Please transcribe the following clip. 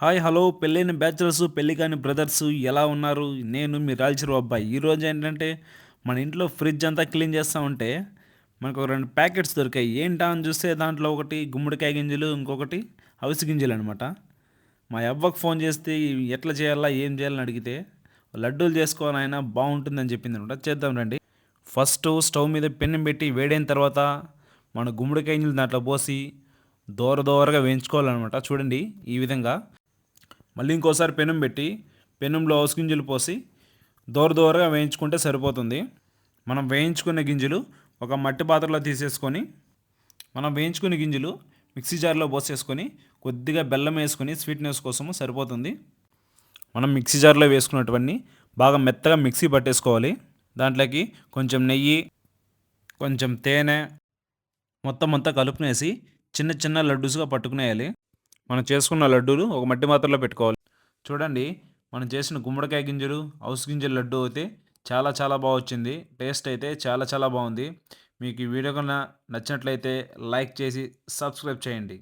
Hi hello. పెళ్ళైన bachelors పెళ్ళి కాని బ్రదర్స్ ఎలా ఉన్నారు? నేను మీ రాల్చిరు అబ్బాయి. ఈరోజు ఏంటంటే మన ఇంట్లో ఫ్రిడ్జ్ అంతా క్లీన్ చేస్తూ ఉంటే మనకు ఒక రెండు ప్యాకెట్స్ దొరికాయి. ఏంటా అని చూస్తే దాంట్లో ఒకటి గుమ్మడికాయ గింజలు ఇంకొకటి అవిసి గింజలు అనమాట మా అవ్వకు ఫోన్ చేస్తే ఎట్లా చేయాలా ఏం చేయాలని అడిగితే లడ్డూలు చేసుకోవాలి ఆయన బాగుంటుందని చెప్పింది అనమాట చేద్దాం రండి. ఫస్ట్ స్టవ్ మీద పెన్ను పెట్టి వేడైన తర్వాత మన గుమ్మడికాయ గింజలు దాంట్లో పోసి దోర దోరగా వేయించుకోవాలన్నమాట. చూడండి ఈ విధంగా మళ్ళీ ఇంకోసారి పెనం పెట్టి పెనంలో హౌస్ గింజలు పోసి దోర దోరగా వేయించుకుంటే సరిపోతుంది. మనం వేయించుకునే గింజలు ఒక మట్టి పాత్రలో తీసేసుకొని మనం వేయించుకునే గింజలు మిక్సీ జార్లో పోసేసుకొని కొద్దిగా బెల్లం వేసుకొని స్వీట్నెస్ కోసము సరిపోతుంది. మనం మిక్సీ జార్లో వేసుకున్నటువంటి బాగా మెత్తగా మిక్సీ పట్టేసుకోవాలి. దాంట్లోకి కొంచెం నెయ్యి కొంచెం తేనె మొత్తం అంతా కలుపునేసి చిన్న చిన్న లడ్డూస్గా పట్టుకునేయాలి. మనం చేసుకున్న లడ్డూలు ఒక మట్టి పాత్రలో పెట్టుకోవాలి. చూడండి మనం చేసిన గుమ్మడికాయ గింజలు హౌస్ గింజల లడ్డు అయితే చాలా చాలా బాగా వచ్చింది. టేస్ట్ అయితే చాలా చాలా బాగుంది. మీకు ఈ వీడియో కన్నా నచ్చినట్లయితే లైక్ చేసి సబ్స్క్రైబ్ చేయండి.